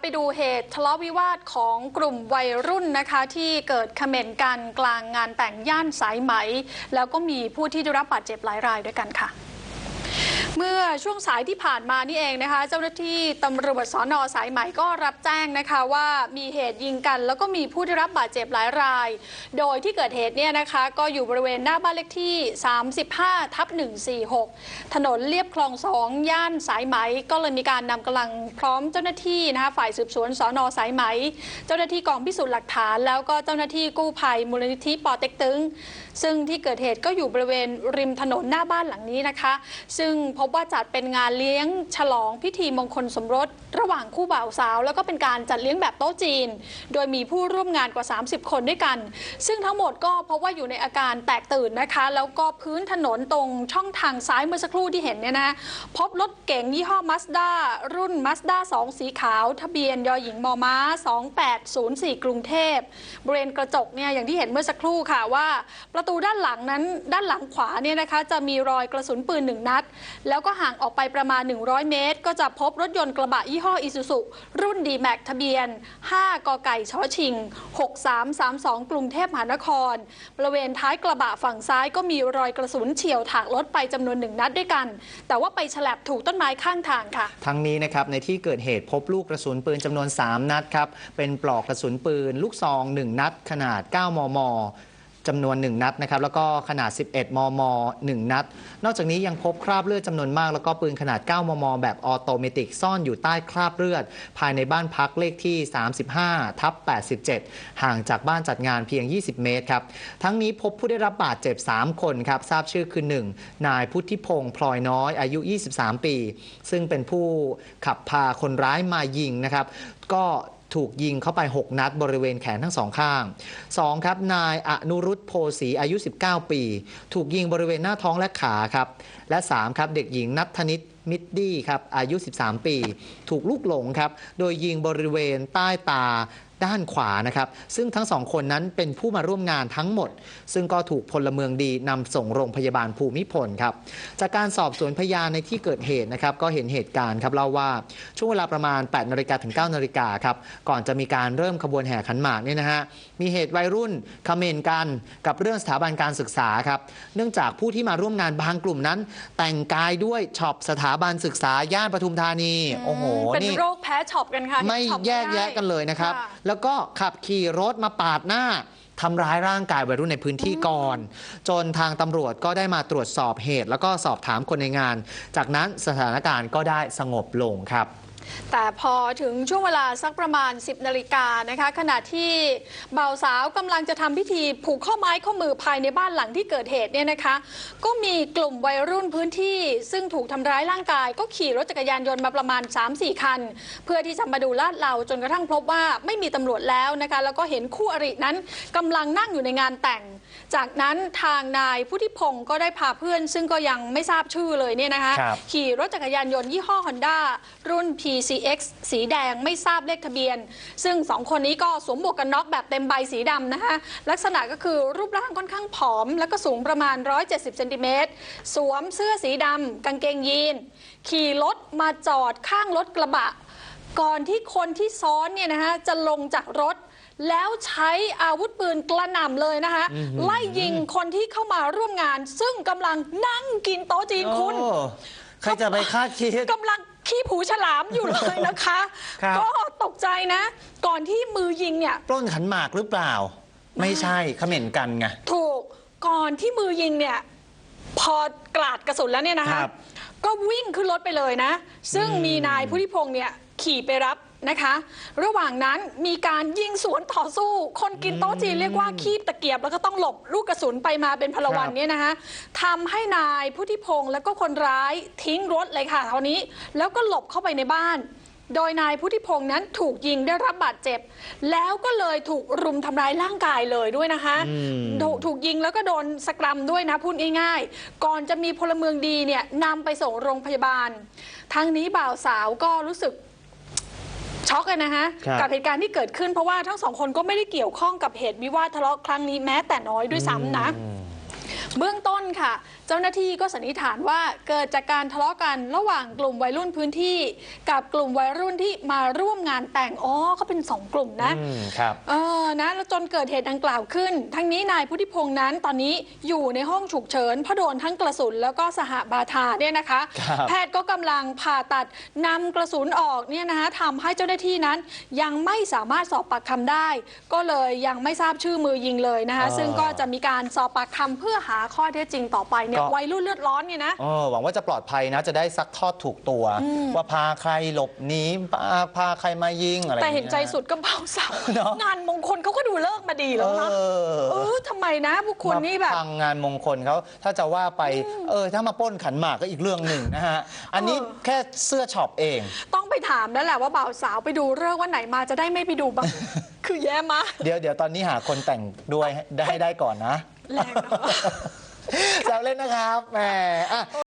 ไปดูเหตุทะเลาะวิวาทของกลุ่มวัยรุ่นนะคะ ที่เกิดเขม่นกันกลางงานแต่งย่านสายไหม แล้วก็มีผู้ที่ได้รับบาดเจ็บหลายรายด้วยกันค่ะ เมื่อช่วงสายที่ผ่านมานี่เองนะคะ เจ้าหน้าที่ตำรวจสอนอสายไหมก็รับแจ้งนะคะว่ามีเหตุยิงกัน แล้วก็มีผู้ได้รับบาดเจ็บหลายราย โดยที่เกิดเหตุเนี่ยนะคะ ก็อยู่บริเวณหน้าบ้านเลขที่ 35 ทับ 146 ถนนเลียบคลองสองย่านสายไหม ก็เลยมีการนำกำลังพร้อมเจ้าหน้าที่นะคะฝ่ายสืบสวนสอนอสายไหม เจ้าหน้าที่กองพิสูจน์หลักฐาน แล้วก็เจ้าหน้าที่กู้ภัยมูลนิธิปอเต็กตึงซึ่งที่เกิดเหตุก็อยู่บริเวณริมถนนหน้าบ้านหลังนี้นะคะ ซึ่งพบว่าจัดเป็นงานเลี้ยงฉลองพิธีมงคลสมรส ระหว่างคู่บ่าวสาว แล้วก็เป็นการจัดเลี้ยงแบบโต๊ะจีน โดยมีผู้ร่วมงานกว่า 30 คนด้วยกัน ซึ่งทั้งหมดก็พบว่าอยู่ในอาการแตกตื่นนะคะ แล้วก็พื้นถนนตรงช่องทางซ้ายเมื่อสักครู่ที่เห็นเนี่ยนะพบรถเก๋งยี่ห้อมาสด้ารุ่นมาสด้า2สีขาว ทะเบียนยอหญิงมอม้า 2804 กรุงเทพบริเวณกระจกเนี่ยอย่างที่เห็นเมื่อสักครู่ค่ะว่า ประตูด้านหลังนั้นด้านหลังขวาเนี่ยนะคะจะมีรอยกระสุนปืนหนึ่งนัดแล้วก็ห่างออกไปประมาณ 100 เมตร ก็จะพบรถยนต์กระบะยี่ห้ออิซูซุรุ่น d m a x ทะเบียน 5 กไก่ชอชิง 6332 กรุงเทพมหานคร บริเวณท้ายกระบะฝั่งซ้ายก็มีรอยกระสุนเฉียวถากรถไปจำนวนหนึ่งนัดด้วยกัน แต่ว่าไปฉลับถูกต้นไม้ข้างทางค่ะ ทั้งนี้นะครับในที่เกิดเหตุพบลูกกระสุนปืนจำนวน 3 นัดครับ เป็นปลอกกระสุนปืน ลูกซอง 1 นัดขนาด 9 มม จำนวน 1 นัดนะครับแล้วก็ขนาด 11 มม 1 นัด นอกจากนี้ยังพบคราบเลือดจำนวนมาก แล้วก็ปืนขนาด 9 มม แบบออโตเมติกซ่อนอยู่ใต้คราบเลือด ภายในบ้านพักเลขที่ 35 ทับ 87 ห่างจากบ้านจัดงานเพียง 20 เมตรครับ ทั้งนี้พบผู้ได้รับบาดเจ็บ 3 คนครับ ทราบชื่อคือ 1 นายพุทธิพงศ์พลอยน้อยอายุ 23 ปี ซึ่งเป็นผู้ขับพาคนร้ายมายิงนะครับ ก็ ถูกยิงเข้าไป 6 นัดบริเวณแขนทั้งสองข้าง 2 ครับนายอนุรุตโพสีอายุ 19 ปี ถูกยิงบริเวณหน้าท้องและขาครับ และ 3 ครับเด็กหญิงนัทธนิตมิดดี้ครับอายุ 13 ปี ถูกลูกหลงครับ โดยยิงบริเวณใต้ตา ด้านขวานะครับ ซึ่งทั้งสองคนนั้นเป็นผู้มาร่วมงานทั้งหมด ซึ่งก็ถูกพลเมืองดีนำส่งโรงพยาบาลภูมิพลครับ จากการสอบสวนพยานในที่เกิดเหตุนะครับก็เห็นเหตุการณ์ครับเล่าว่าช่วงเวลาประมาณ8นาฬิกาถึง9นาฬิกาครับก่อนจะมีการเริ่มขบวนแห่ขันหมากเนี่ยนะฮะมีเหตุวัยรุ่นเขมนกันกับเรื่องสถาบันการศึกษาครับเนื่องจากผู้ที่มาร่วมงานบางกลุ่มนั้น แต่งกายด้วยช็อปสถาบันศึกษาย่านปทุมธานีโอ้โหเป็นนี่โรคแพ้ช็อปกันค่ะไม่ช็อปแยกได้แยะกันเลยนะครับค่ะแล้วก็ขับขี่รถมาปาดหน้าทำร้ายร่างกายวัยรุ่นในพื้นที่ก่อน จนทางตำรวจก็ได้มาตรวจสอบเหตุ แล้วก็สอบถามคนในงาน จากนั้นสถานการณ์ก็ได้สงบลงครับ แต่พอถึงช่วงเวลาสักประมาณ 10นาฬิกานะคะ ขณะที่บ่าวสาวกำลังจะทำพิธีผูกข้อไม้ข้อมือภายในบ้านหลังที่เกิดเหตุเนี่ยนะคะ ก็มีกลุ่มวัยรุ่นพื้นที่ ซึ่งถูกทำร้ายร่างกาย ก็ขี่รถจักรยานยนต์มาประมาณ 3-4 คัน เพื่อที่จะมาดูลาดเราจนกระทั่งพบว่าไม่มีตำรวจแล้วนะคะ แล้วก็เห็นคู่อรินั้นกำลังนั่งอยู่ในงานแต่ง จากนั้นทางนายพุทธิพงศ์ก็ได้พาเพื่อน ซึ่งก็ยังไม่ทราบชื่อเลยเนี่ยนะคะครับขี่รถจักรยานยนต์ยี่ห้อ Honda รุ่น PCX สีแดงไม่ทราบเลขทะเบียน ซึ่งสองคนนี้ก็สวมหมวกกันน็อกแบบเต็มใบสีดำนะคะลักษณะก็คือรูปร่างค่อนข้างผอม แล้วก็สูงประมาณ 170เซนติเมตรสวมเสื้อสีดำกางเกงยีน ขี่รถมาจอดข้างรถกระบะ ก่อนที่คนที่ซ้อนเนี่ยนะคะจะลงจากรถแล้วใช้อาวุธปืนกระหน่ำเลยนะคะไล่ยิงคนที่เข้ามาร่วมงาน ซึ่งกำลังนั่งกินโต๊ะจีนคุณโอ้ ใครจะไปคาดคิด กำลังขี้ผูฉลามอยู่เลยนะคะ ครับ ก็ตกใจนะ ก่อนที่มือยิงเนี่ย ปล้นขันหมากหรือเปล่า ไม่ใช่เขม่นกันไง ถูกก่อนที่มือยิงเนี่ย พอกราดกระสุนแล้วเนี่ยนะคะ ครับก็วิ่งขึ้นรถไปเลยนะ ซึ่งมีนายพุทธิพงศ์เนี่ยขี่ไปรับ นะคะ ระหว่างนั้นมีการยิงสวนต่อสู้ คนกินโต๊ะจีนเรียกว่าคีบตะเกียบ แล้วก็ต้องหลบลูกกระสุนไปมาเป็นพลวันครับเนี่ยนะคะทำให้นายพุทธิพงศ์แล้วก็คนร้ายทิ้งรถเลยค่ะคราวนี้ แล้วก็หลบเข้าไปในบ้าน โดยนายพุทธิพงศ์นั้นถูกยิงได้รับบาดเจ็บ แล้วก็เลยถูกรุมทำร้ายร่างกายเลยด้วยนะคะอืมถูกถูกยิงแล้วก็โดนสกรัมด้วยนะพูดง่ายๆ ก่อนจะมีพลเมืองดีเนี่ยนำไปส่งโรงพยาบาล ทั้งนี้บ่าวสาวก็รู้สึก ช็อกเลยนะคะครับ กับเหตุการณ์ที่เกิดขึ้นเพราะว่าทั้งสองคนก็ไม่ได้เกี่ยวข้องกับเหตุวิวาททะเลาะครั้งนี้แม้แต่น้อยด้วยซ้ำนะ เบื้องต้นค่ะ เจ้าหน้าที่ก็สันนิษฐานว่าเกิดจากการทะเลาะกันระหว่างกลุ่มวัยรุ่นพื้นที่ กับกลุ่มวัยรุ่นที่มาร่วมงานแต่งอ๋อเขาเป็นสองกลุ่มนะอืมครับเออนะแล้วจนเกิดเหตุดังกล่าวขึ้น ทั้งนี้นายพุทธิพงษ์นั้นตอนนี้อยู่ในห้องฉุกเฉินเพราะโดนทั้งกระสุนแล้วก็สหบาทาเนี่ยนะคะ ครับ แพทย์ก็กำลังผ่าตัดนำกระสุนออกเนี่ยนะคะทำให้เจ้าหน้าที่นั้น ยังไม่สามารถสอบปากคำได้ ก็เลยยังไม่ทราบชื่อมือยิงเลยนะคะอ๋อซึ่งก็จะมีการสอบปากคำเพื่อหาข้อเท็จจริงต่อไปเนี่ยก็ วัยรุ่นเลือดร้อนเนี่ยนะ เออหวังว่าจะปลอดภัยนะ จะได้ซักทอดถูกตัว ว่าพาใครหลบหนีพาพาใครมายิงอะไรแต่เห็นใจอย่างงี้ยสุดก็เบาสาวเนอะ งานมงคลเขาก็ดูเลิกมาดีแล้วนะเออเออทำไมนะพวกคุณนี่แบบ มาพังงานมงคลเขาถ้าจะว่าไปเออถ้ามาปล้นขันหมากก็อีกเรื่องหนึ่งนะฮะ อันนี้เออแค่เสื้อช็อปเอง ต้องไปถามแล้วแหละว่าบ่าวสาวไปดูเรื่องวันไหนมาจะได้ไม่ไปดูบ้าง คือแย่มาก เดี๋ยวเดี๋ยวตอนนี้หาคนแต่งด้วยได้ให้ได้ก่อนนะ แรงเนอะ แซวเล่นนะครับแหมอะ